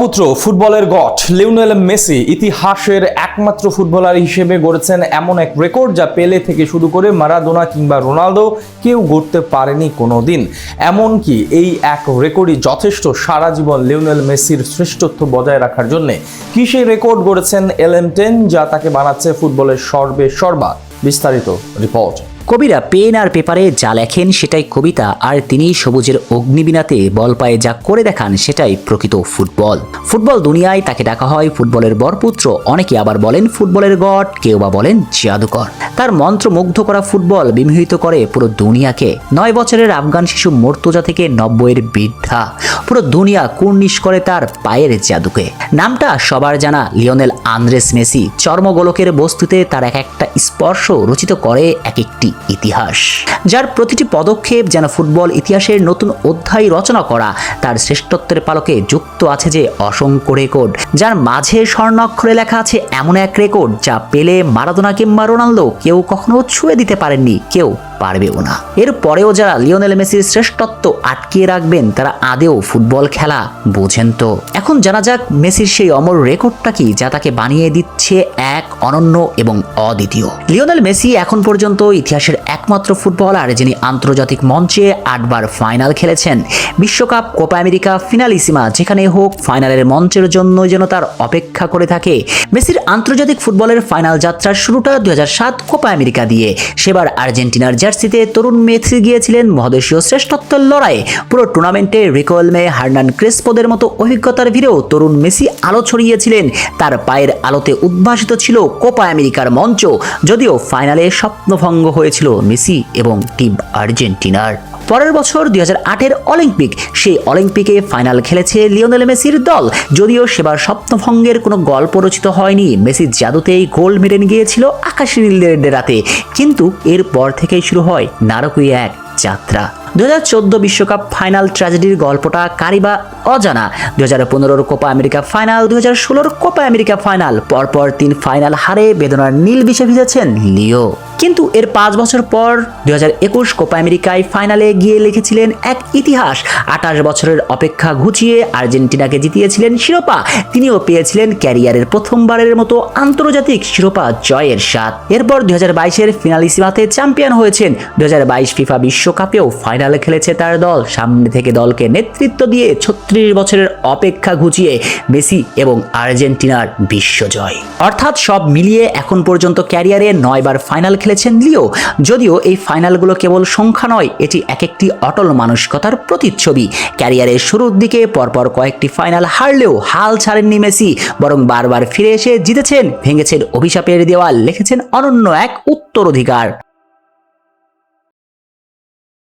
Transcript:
বরপুত্র ফুটবলের goat, Lionel Messi ইতিহাসের একমাত্র ফুটবলার হিসেবে গড়েছেন এমন এক রেকর্ড যা পেলে থেকে শুরু করে মারাদোনা কিংবা রোনালদো কেউ গড়তে পারেনি কোনোদিন। এমনকি এই এক রেকর্ডই যথেষ্ট সারা জীবন লিওনেল মেসির শ্রেষ্ঠত্ব বজায় রাখার জন্যে। কি সেই রেকর্ড গড়েছেন এলএম টেন যা তাকে বানাচ্ছে ফুটবলের সর্বে সর্বা? বিস্তারিত রিপোর্ট। কবিরা পেন আর পেপারে যা লেখেন সেটাই কবিতা, আর তিনি সবুজের অগ্নিবীণাতে বল পায়ে যা করে দেখান সেটাই প্রকৃত ফুটবল। ফুটবল দুনিয়ায় তাকে ডাকা হয় ফুটবলের বরপুত্র, অনেকে আবার বলেন ফুটবলের গড, কেউ বা বলেন জাদুকর। তার মন্ত্রমুগ্ধ করা ফুটবল বিমোহিত করে পুরো দুনিয়াকে। নয় বছরের আফগান শিশু মোর্তজা থেকে নব্বইয়ের বৃদ্ধা। পুরো দুনিয়া কুর্নিশ করে তার পায়ের জাদুকে। নামটা সবার জানা, লিওনেল আন্দ্রেস মেসি চর্মগোলকের বস্তুতে তার এক একটা স্পর্শ রচিত করে এক একটি ইতিহাস। যার প্রতিটি পদক্ষেপ যেন ফুটবল ইতিহাসের নতুন অধ্যায় রচনা করা, তার শ্রেষ্ঠত্বের পালকে যুক্ত আছে যে অসংখ্য রেকর্ড। যার মাঝে স্বর্ণাক্ষরে লেখা আছে এমন এক রেকর্ড যা পেলে, মারাদোনা কিংবা রোনালদো কেউ কখনো ছুঁয়ে দিতে পারেননি, কেউ পারবেও না। এর পরেও যারা লিওনেল মেসির শ্রেষ্ঠত্ব আটকিয়ে রাখবেন, তারা আদেও ফুটবল খেলা বোঝেন তো। এখন জানা যাক মেসির সেই অমর রেকর্ডটা কি, যা তাকে বানিয়ে দিচ্ছে এক অনন্য এবং অদ্বিতীয়। লিওনেল মেসি এখন পর্যন্ত ইতিহাসের একমাত্র ফুটবলার, যিনি আন্তর্জাতিক মঞ্চে আটবার ফাইনাল খেলেছেন। বিশ্বকাপ, কোপা আমেরিকা, ফিনালিসিমা যেখানে হোক, ফাইনালের মঞ্চের জন্য যেন তার অপেক্ষা করে থাকে। মেসির আন্তর্জাতিক ফুটবলের ফাইনাল যাত্রার শুরুটা দুই হাজার সাত কোপা আমেরিকা দিয়ে। সেবার আর্জেন্টিনার জার্সিতে তরুণ মেসি গিয়েছিলেন মহাদেশীয় শ্রেষ্ঠত্বের লড়াইয়ে। পুরো টুর্নামেন্টে রিকোয়েলমে হার্নান ক্রেসপোদের মতো অভিজ্ঞতার ভিড়েও তরুণ মেসি আলো ছড়িয়েছিলেন। তার পায়ের আলোতে উদ্ভাসিত ছিল কোপা আমেরিকার মঞ্চ, যদিও ফাইনালে স্বপ্নভঙ্গ হয়েছিল মেসি এবং টিম আর্জেন্টিনার। পরের বছর দুই হাজার আটের অলিম্পিক। সেই অলিম্পিকে ফাইনাল খেলেছে লিওনেল মেসির দল। যদিও সেবার স্বপ্নভঙ্গের কোনো গল্প রচিত হয়নি, মেসি জাদুতেই গোল মেরে গিয়েছিল আকাশী নীলদের রাতে। কিন্তু এরপর থেকেই শুরু হয় নারকীয় এক যাত্রা। দু বিশ্বকাপ ফাইনাল ট্র্যাজেডির গল্পটা কারিবা অজানা? দু হাজার পনেরোর কোপা আমেরিকা ফাইনাল দু হাজার ষোলোর কোপা আমেরিকা ফাইনাল, পরপর তিন ফাইনাল হারে বেদনার নীল বিষে ভিজেছেন লিও। কিন্তু এর পাঁচ বছর পর দু একুশ কোপা আমেরিকায় ফাইনালে গিয়ে লিখেছিলেন এক ইতিহাস। আঠাশ বছরের অপেক্ষা ঘুচিয়ে আর্জেন্টিনাকে জিতিয়েছিলেন শিরোপা। তিনিও পেয়েছিলেন ক্যারিয়ারের প্রথমবারের মতো আন্তর্জাতিক শিরোপা জয়ের স্বাদ। এরপর দুই হাজার বাইশের ফিনালিসিমাতে চ্যাম্পিয়ন হয়েছেন। দু হাজার বাইশ ফিফা বিশ্বকাপেও ফাইনালে খেলেছে তার দল। সামনে থেকে দলকে নেতৃত্ব দিয়ে ছত্রিশ বছরের অপেক্ষা ঘুচিয়ে মেসি এবং আর্জেন্টিনার বিশ্বজয় অর্থাৎ সব মিলিয়ে এখন পর্যন্ত ক্যারিয়ারে নয়বার ফাইনাল খেলেছেন লিও। যদিও এই ফাইনালগুলো কেবল সংখ্যা নয়, এটি এক একটি অটল মানসিকতার প্রতিচ্ছবি। ক্যারিয়ারের শুরুর দিকে পরপর কয়েকটি ফাইনাল হারলেও হাল ছাড়েননি মেসি, বরং বারবার ফিরে এসে জিতেছেন, ভেঙেছেন অভিশাপের দেওয়াল, লিখেছেন অনন্য এক উত্তরাধিকার।